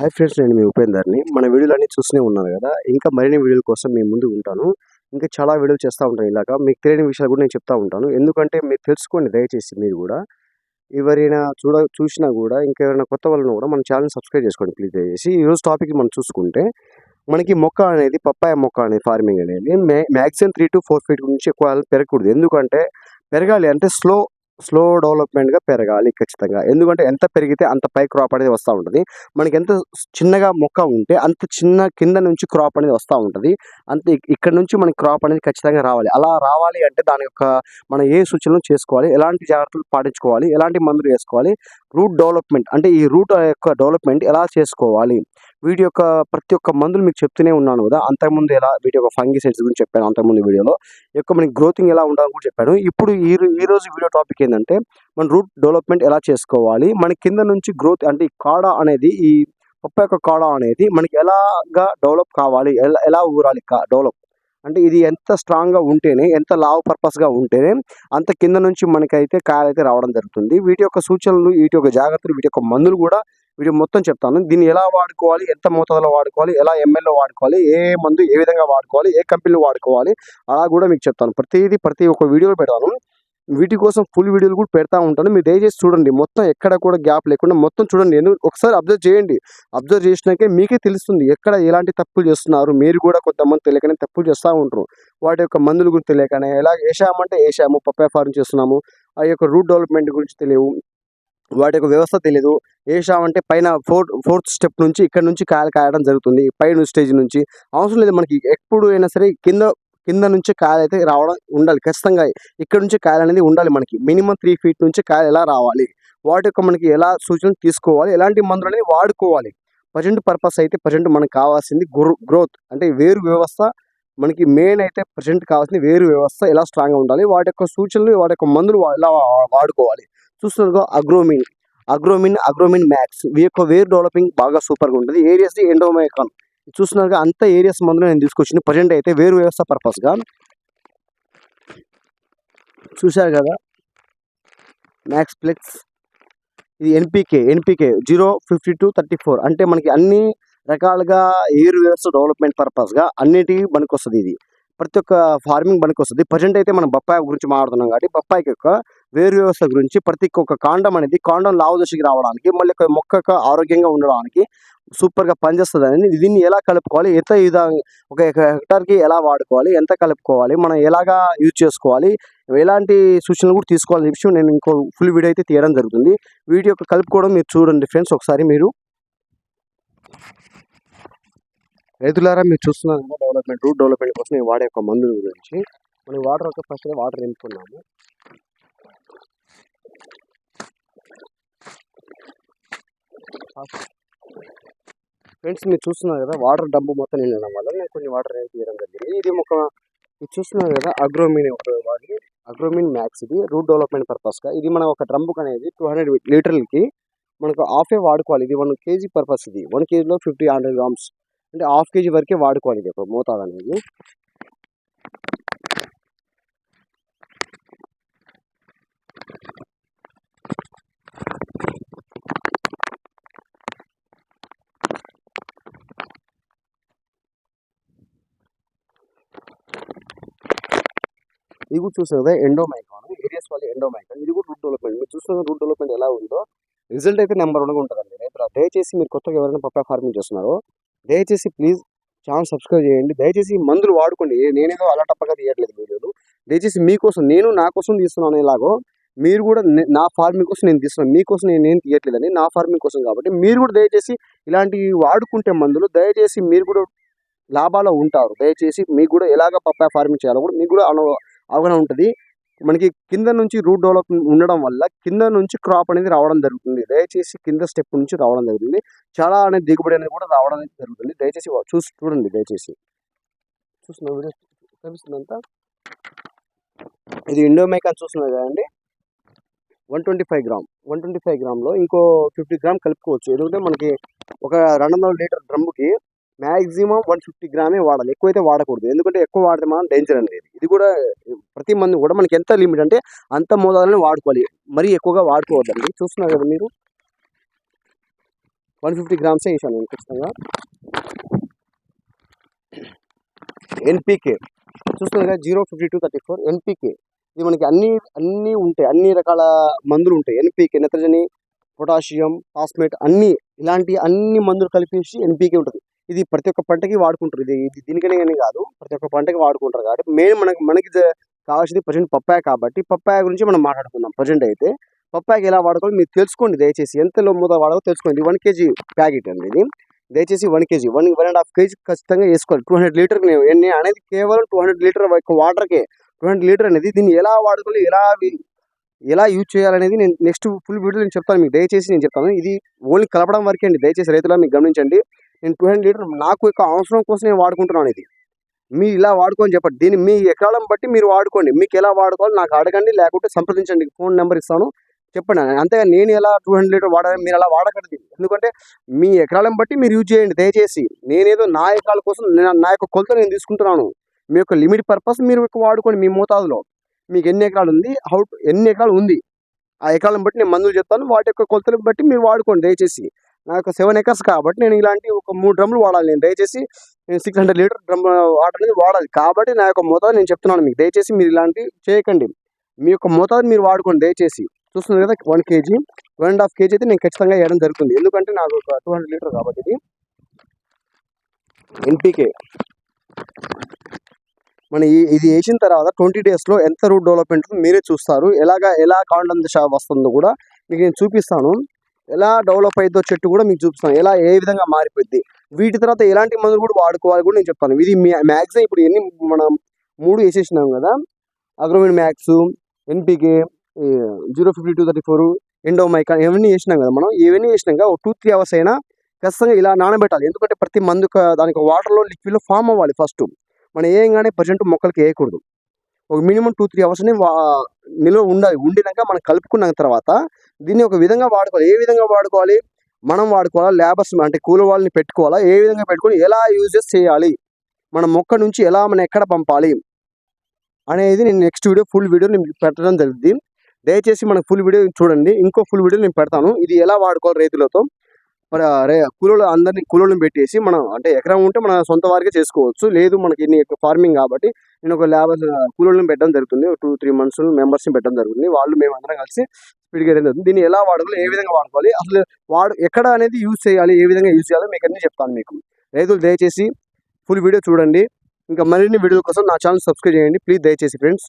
Hi friends నేను మీ ఉపేందర్ని. మన వీడియోలన్నీ చూస్తూనే ఉన్నారు కదా. ఇంకా మరిన్ని వీడియోల కోసం మీ ముందు ఉంటాను. ఇంకా చాలా వీడియోలు చేస్తూ ఉంటాను ఇలాగా. మీకు తెలియని విషయాలు కూడా నేను చెప్తా ఉంటాను. ఎందుకంటే మీరు తెలుసుకోండి దయచేసి మీరు కూడా. ఎవరైనా చూడ చూసినా కూడా ఇంకెవరైనా కొత్త వాళ్ళని కూడా మన ఛానల్ సబ్స్క్రైబ్ చేసుకోండి ప్లీజ్ దయచేసి. ఈరోజు టాపిక్ మనం చూసుకుంటే మనకి మొక్క అనేది పప్పాయ మొక్క అనేది ఫార్మింగ్ అనేది maximum three to four feet నుంచి ఎక్కువ పెరగకూడదు. ఎందుకంటే పెరగాలి అంటే స్లో స్లో డెవలప్మెంట్గా పెరగాలి ఖచ్చితంగా. ఎందుకంటే ఎంత పెరిగితే అంత పై క్రాప్ అనేది వస్తూ ఉంటుంది. మనకి ఎంత చిన్నగా మొక్క ఉంటే అంత చిన్న కింద నుంచి క్రాప్ అనేది వస్తూ ఉంటుంది. అంత ఇక్కడ నుంచి మనకి క్రాప్ అనేది ఖచ్చితంగా రావాలి. అలా రావాలి అంటే దాని యొక్క మనం ఏ సూచనలు చేసుకోవాలి ఎలాంటి జాగ్రత్తలు పాటించుకోవాలి ఎలాంటి మందులు వేసుకోవాలి రూట్ డెవలప్మెంట్ అంటే ఈ రూట్ యొక్క డెవలప్మెంట్ ఎలా చేసుకోవాలి వీటి యొక్క ప్రతి ఒక్క మందులు మీకు చెప్తూనే ఉన్నాను కదా. అంతకుముందు ఎలా వీటి యొక్క ఫంగిసైడ్స్ గురించి చెప్పాను అంతకుముందు వీడియోలో. యొక్క మనకి గ్రోతింగ్ ఎలా ఉండాలని కూడా చెప్పాను. ఇప్పుడు ఈ రో- ఈ రోజు వీడియో టాపిక్ ఏంటంటే మన రూట్ డెవలప్మెంట్ ఎలా చేసుకోవాలి మన కింద నుంచి గ్రోత్ అంటే ఈ కాడ అనేది ఈ పప్ప యొక్క కాడ అనేది మనకి ఎలాగా డెవలప్ కావాలి ఎలా ఎలా ఊరాలి డెవలప్. అంటే ఇది ఎంత స్ట్రాంగ్గా ఉంటేనే ఎంత లావ్ పర్పస్గా ఉంటేనే అంత కింద నుంచి మనకైతే కాయలు అయితే రావడం జరుగుతుంది. వీటి యొక్క సూచనలు వీటి యొక్క జాగ్రత్తలు వీటి యొక్క మందులు కూడా వీడియో మొత్తం చెప్తాను. దీన్ని ఎలా వాడుకోవాలి? ఎంత మోతాదులో వాడుకోవాలి? ఎలా ఎంఎల్లో వాడుకోవాలి? ఏ మందు ఏ విధంగా వాడుకోవాలి? ఏ కంపెనీలో వాడుకోవాలి? అలా కూడా మీకు చెప్తాను. ప్రతిదీ ప్రతి ఒక్క వీడియోలో పెడతాను. వీటి కోసం ఫుల్ వీడియోలు కూడా పెడతా ఉంటాను. మీరు దయచేసి చూడండి. మొత్తం ఎక్కడ కూడా గ్యాప్ లేకుండా మొత్తం చూడండి. ఎందుకు ఒకసారి అబ్జర్వ్ చేయండి. అబ్జర్వ్ చేసినాకే మీకే తెలుస్తుంది. ఎక్కడ ఎలాంటి తప్పులు చేస్తున్నారు? మీరు కూడా కొంతమంది తెలియకనే తప్పులు చేస్తూ ఉంటారు. వాటి యొక్క మందుల గురించి తెలియకనే. ఎలా వేసామంటే వేసాము పప్పాయ ఫార్మ్ చేస్తున్నాము. ఆ యొక్క రూట్ డెవలప్మెంట్ గురించి తెలియవు. వాటి యొక్క వ్యవస్థ తెలియదు వేసామంటే పైన ఫోర్త్ ఫోర్త్ స్టెప్ నుంచి ఇక్కడ నుంచి కాయలు కాయడం జరుగుతుంది. పైన స్టేజ్ నుంచి. అవసరం లేదు మనకి ఎప్పుడు అయినా సరే కింద కింద నుంచి కాయలు అయితే రావడం ఉండాలి. ఖచ్చితంగా ఇక్కడ నుంచి కాయలు అనేది ఉండాలి మనకి. మినిమం త్రీ ఫీట్ నుంచి కాయలు ఎలా రావాలి? వాటి యొక్క మనకి ఎలా సూచనలు తీసుకోవాలి? ఎలాంటి మందులు అనేది వాడుకోవాలి? ప్రజెంట్ పర్పస్ అయితే ప్రజెంట్ మనకు కావాల్సింది గ్రో గ్రోత్ అంటే వేరు వ్యవస్థ మనకి మెయిన్ అయితే ప్రజెంట్ కావాల్సింది వేరు వ్యవస్థ ఎలా స్ట్రాంగ్గా ఉండాలి? వాటి యొక్క సూచనలు వాటి యొక్క మందులు ఎలా వాడుకోవాలి? చూస్తున్నారు అగ్రోమీన్ అగ్రోమిన్ అగ్రోమిన్ మ్యాక్స్ ఈ యొక్క వేర్ డెవలపింగ్ బాగా సూపర్గా ఉంటుంది. ఏరియాస్ ఎండోమైకాన్ చూస్తున్నారుగా అంత ఏరియాస్ మందులు నేను తీసుకొచ్చింది. ప్రజెంట్ అయితే వేరు వ్యవస్థ పర్పస్గా చూశారు కదా? మ్యాక్స్ ప్లెక్స్ ఇది NPK NPK zero fifty two thirty four అంటే మనకి అన్ని రకాలుగా ఎయిర్ వ్యవస్థ డెవలప్మెంట్ పర్పస్గా అన్నిటికీ మనకు వస్తుంది ఇది. ప్రతి ఒక్క ఫార్మింగ్ మనకు వస్తుంది ప్రజెంట్ అయితే మనం బొప్పాయి గురించి మాట్లాడుతున్నాం కాబట్టి బొప్పాయికి యొక్క వేరు వ్యవస్థ గురించి ప్రతి ఒక్క కాండం అనేది కాండం లావు దశకి రావడానికి మళ్ళీ మొక్క ఆరోగ్యంగా ఉండడానికి సూపర్గా పనిచేస్తుంది అని దీన్ని ఎలా కలుపుకోవాలి? ఎంత విధంగా ఒక హెక్టార్కి ఎలా వాడుకోవాలి? ఎంత కలుపుకోవాలి? మనం ఎలాగా యూజ్ చేసుకోవాలి? ఎలాంటి సూచనలు కూడా తీసుకోవాలని విషయం నేను ఇంకో ఫుల్ వీడియో అయితే తీయడం జరుగుతుంది. వీడియో యొక్క కలుపుకోవడం మీరు చూడండి ఫ్రెండ్స్ ఒకసారి మీరు రైతులారా మీరు చూస్తున్నారు డెవలప్మెంట్ రూట్ డెవలప్మెంట్ కోసం నేను వాడే ఒక మందు గురించి. మనం వాటర్ ఒక ఫస్ట్ వాటర్ నింపుకున్నాము ఫ్రెండ్స్ మీరు చూస్తున్నారు కదా వాటర్ డబ్బు మొత్తం నిండడం వల్ల నేను కొన్ని వాటర్ అనేది తీయడం జరిగింది. ఇది ఒక మీరు చూస్తున్నారు కదా అగ్రోమిన్ ఉపయోగపడి వాడి అగ్రోమిన్ మ్యాక్స్ ఇది రూట్ డెవలప్మెంట్ పర్పస్గా ఇది మన ఒక డ్రంబుక్ అనేది టూ హండ్రెడ్ లీటర్లకి మనకు హాఫే వాడుకోవాలి. ఇది వన్ కేజీ పర్పస్ ఇది. వన్ కేజీలో ఫిఫ్టీ హండ్రెడ్ గ్రామ్స్ అంటే హాఫ్ కేజీ వరకే వాడుకోవాలి ఇది ఒక మోతాదు అనేది. ఇది కూడా చూసారు కదా ఎండోమైకాన్ ఏరియాస్ వాళ్ళు ఎండోమైకాన్ ఇది కూడా రూట్ డెవలప్మెంట్ మీరు చూస్తున్న రూట్ డెవలప్మెంట్ ఎలా ఉందో రిజల్ట్ అయితే నెంబర్ వన్గా ఉంటుందండి. రైతులు దయచేసి మీరు కొత్తగా ఎవరైనా పప్పాయ ఫార్మింగ్ చేస్తున్నారో దయచేసి ప్లీజ్ ఛానల్ సబ్స్క్రైబ్ చేయండి. దయచేసి మందులు వాడుకోండి. నేనేదో అలా టప్పగా తీయట్లేదు వీడియోలు. దయచేసి మీకోసం నేను నా కోసం తీస్తున్నాను ఎలాగో మీరు కూడా నా ఫార్మింగ్ కోసం నేను తీస్తున్నాను మీకోసం నేను నేను తీయట్లేదని నా ఫార్మింగ్ కోసం కాబట్టి మీరు కూడా దయచేసి ఇలాంటివి వాడుకుంటే మందులు దయచేసి మీరు కూడా లాభాలు ఉంటారు. దయచేసి మీకు కూడా ఎలాగ పప్పాయ ఫార్మింగ్ చేయాలో కూడా మీకు కూడా అను- అవగాహన ఉంటుంది. మనకి కింద నుంచి రూట్ డెవలప్ ఉండడం వల్ల కింద నుంచి క్రాప్ అనేది రావడం జరుగుతుంది. దయచేసి కింద స్టెప్ నుంచి రావడం జరుగుతుంది. చాలా అనేది దిగుబడి అనేది కూడా రావడం అనేది జరుగుతుంది. దయచేసి చూసి చూడండి దయచేసి. చూస్తున్నా వీడియో కనిపిస్తుందంతా? ఇది ఇండోమైకాన్ చూస్తున్నారు కదండి. One twenty five gram. One twenty five గ్రామ్లో ఇంకో ఫిఫ్టీ గ్రామ్ కలుపుకోవచ్చు. ఎందుకంటే మనకి ఒక రెండు వందల లీటర్ డ్రమ్ముకి మ్యాక్సిమం వన్ ఫిఫ్టీ గ్రామే వాడాలి. ఎక్కువైతే వాడకూడదు. ఎందుకంటే ఎక్కువ వాడితే మనం డేంజర్ అనేది. ఇది కూడా ప్రతి మంది కూడా మనకి ఎంత లిమిట్ అంటే అంత మోతాదులోనే వాడుకోవాలి. మరీ ఎక్కువగా వాడుకోవద్దండి. చూస్తున్నారు కదా మీరు? వన్ ఫిఫ్టీ గ్రామ్సే వేసాను నేను ఖచ్చితంగా. ఎన్పికే. చూస్తున్నారు కదా zero fifty two thirty four. NPK. ఇది మనకి అన్ని అన్నీ ఉంటాయి. అన్ని రకాల మందులు ఉంటాయి. ఎన్పికే నత్రజని పొటాషియం ఫాస్ఫేట్ అన్ని ఇలాంటి అన్ని మందులు కలిపేసి ఎన్పికే ఉంటుంది. ఇది ప్రతి ఒక్క పంటకి వాడుకుంటారు. ఇది ఇది దీనికనే కాదు. ప్రతి ఒక్క పంటకి వాడుకుంటారు కాబట్టి మెయిన్ మనకి మనకి కావాల్సింది ప్రజెంట్ పప్పాయ కాబట్టి పప్పాయ గురించి మనం మాట్లాడుకుందాం ప్రజెంట్ అయితే. పప్పాయకి ఎలా వాడుకోవాలి మీరు తెలుసుకోండి దయచేసి. ఎంతలో మూత వాడాలో తెలుసుకోండి. వన్ కేజీ ప్యాకెట్ అండి ఇది. దయచేసి one KG one one and half KG ఖచ్చితంగా వేసుకోవాలి. టూ హండ్రెడ్ లీటర్ నేను అనేది కేవలం టూ హండ్రెడ్ లీటర్ వాటర్కే టూ హండ్రెడ్ లీటర్ అనేది దీన్ని ఎలా వాడుకోవాలి ఎలా ఎలా యూజ్ చేయాలనేది నేను నెక్స్ట్ ఫుల్ వీడియో నేను చెప్తాను మీకు. దయచేసి నేను చెప్తాను. ఇది ఓన్లీ కలపడం వరకే అండి. దయచేసి రైతులా మీకు గమనించండి. నేను టూ హండ్రెడ్ లీటర్ నాకు యొక్క అవసరం కోసం నేను వాడుకుంటున్నాను ఇది మీరు ఇలా వాడుకోని చెప్పండి. దీన్ని మీ ఎకరాలను బట్టి మీరు వాడుకోండి. మీకు ఎలా వాడుకోవాలి నాకు అడగండి. లేకుంటే సంప్రదించండి. ఫోన్ నెంబర్ ఇస్తాను. చెప్పండి. అంతేగా నేను ఎలా టూ హండ్రెడ్ లీటర్ వాడాలని మీరు అలా వాడకండి ఎందుకంటే మీ ఎకరాలను బట్టి మీరు యూజ్ చేయండి. దయచేసి నేనేదో నా ఎకరాల కోసం నా- నా యొక్క కొలత నేను తీసుకుంటున్నాను. మీ యొక్క లిమిట్ పర్పస్ మీరు వాడుకోండి మీ మోతాదులో. మీకు ఎన్ని ఎకరాలు ఉంది? హౌ ఎన్ని ఎకరాలు ఉంది? ఆ ఎకరాలను బట్టి నేను మందులు చెప్తాను. వాటి యొక్క కొలతలను బట్టి మీరు వాడుకోండి. దయచేసి నాకు సెవెన్ ఎకర్స్ కాబట్టి నేను ఇలాంటి ఒక మూడు డ్రమ్లు వాడాలి. నేను దయచేసి నేను six hundred litre drum water అనేది వాడాలి. కాబట్టి నా యొక్క మోతాదు నేను చెప్తున్నాను మీకు. దయచేసి మీరు ఇలాంటివి చేయకండి. మీ యొక్క మోతాదు మీరు వాడుకోండి దయచేసి. చూస్తున్నారు కదా one KG one and half KG అయితే నేను ఖచ్చితంగా వేయడం జరుగుతుంది. ఎందుకంటే నాకు ఒక టూ హండ్రెడ్ లీటర్ కాబట్టి ఇది ఎన్పికే మన ఈ- ఇది వేసిన తర్వాత ట్వంటీ డేస్లో ఎంత రూట్ డెవలప్మెంట్ మీరే చూస్తారు. ఎలాగా ఎలా కాండం దిశ వస్తుందో కూడా మీకు నేను చూపిస్తాను. ఎలా డెవలప్ అయిద్దో చెట్టు కూడా మీకు చూపిస్తాను. ఎలా ఏ విధంగా మారిపోద్ది? వీటి తర్వాత ఎలాంటి మందులు కూడా వాడుకోవాలి కూడా నేను చెప్తాను. ఇది మ్యాక్సిమం ఇప్పుడు ఎన్ని మనం మూడు వేసేసినాం కదా? Agromin max NPK zero fifty two thirty four ఎండోమైకా ఇవన్నీ వేసినాం కదా మనం. ఇవన్నీ వేసినాక ఒక టూ త్రీ అవర్స్ అయినా ఖచ్చితంగా ఇలా నానబెట్టాలి. ఎందుకంటే ప్రతి మందు దానికి వాటర్లో లిక్విడ్లో ఫామ్ అవ్వాలి ఫస్ట్ మనం ఏంగానే ప్రజెంట్ మొక్కలకి వేయకూడదు. ఒక మినిమం టూ త్రీ అవర్స్ని నిల్వ ఉండాలి. ఉండినాక మనం కలుపుకున్న తర్వాత దీన్ని ఒక విధంగా వాడుకోవాలి. ఏ విధంగా వాడుకోవాలి? మనం వాడుకోవాలా? లేబర్స్ అంటే కూల వాళ్ళని పెట్టుకోవాలా? ఏ విధంగా పెట్టుకొని ఎలా యూజెస్ చేయాలి? మన మొక్క నుంచి ఎలా మనం ఎక్కడ పంపాలి? అనేది నేను నెక్స్ట్ వీడియో ఫుల్ వీడియో నేను పెట్టడం జరుగుతుంది దయచేసి మనకు ఫుల్ వీడియో చూడండి. ఇంకో ఫుల్ వీడియో నేను పెడతాను. ఇది ఎలా వాడుకోవాలి రైతులతో? మరి రే కూలీలు అందరినీ కూలీలను పెట్టేసి మనం అంటే ఎకరం ఉంటే మన సొంత వారికే చేసుకోవచ్చు. లేదు మనకి ఇన్ని ఫార్మింగ్ కాబట్టి నేను ఒక లేబర్ కూలీలను పెట్టడం జరుగుతుంది. టూ త్రీ మంత్స్ మెంబర్స్ని పెట్టడం జరుగుతుంది. వాళ్ళు మేము అందరం కలిసి స్పీడ్గా జరుగుతుంది. దీన్ని ఎలా వాడాలి ఏ విధంగా వాడుకోవాలి అసలు వాడు ఎక్కడ అనేది యూజ్ చేయాలి ఏ విధంగా యూజ్ చేయాలో మీకు అన్నీ చెప్తాను మీకు. రైతులు దయచేసి ఫుల్ వీడియో చూడండి. ఇంకా మరిన్ని వీడియోల కోసం నా ఛానల్ సబ్స్క్రైబ్ చేయండి. ప్లీజ్ దయచేసి ఫ్రెండ్స్.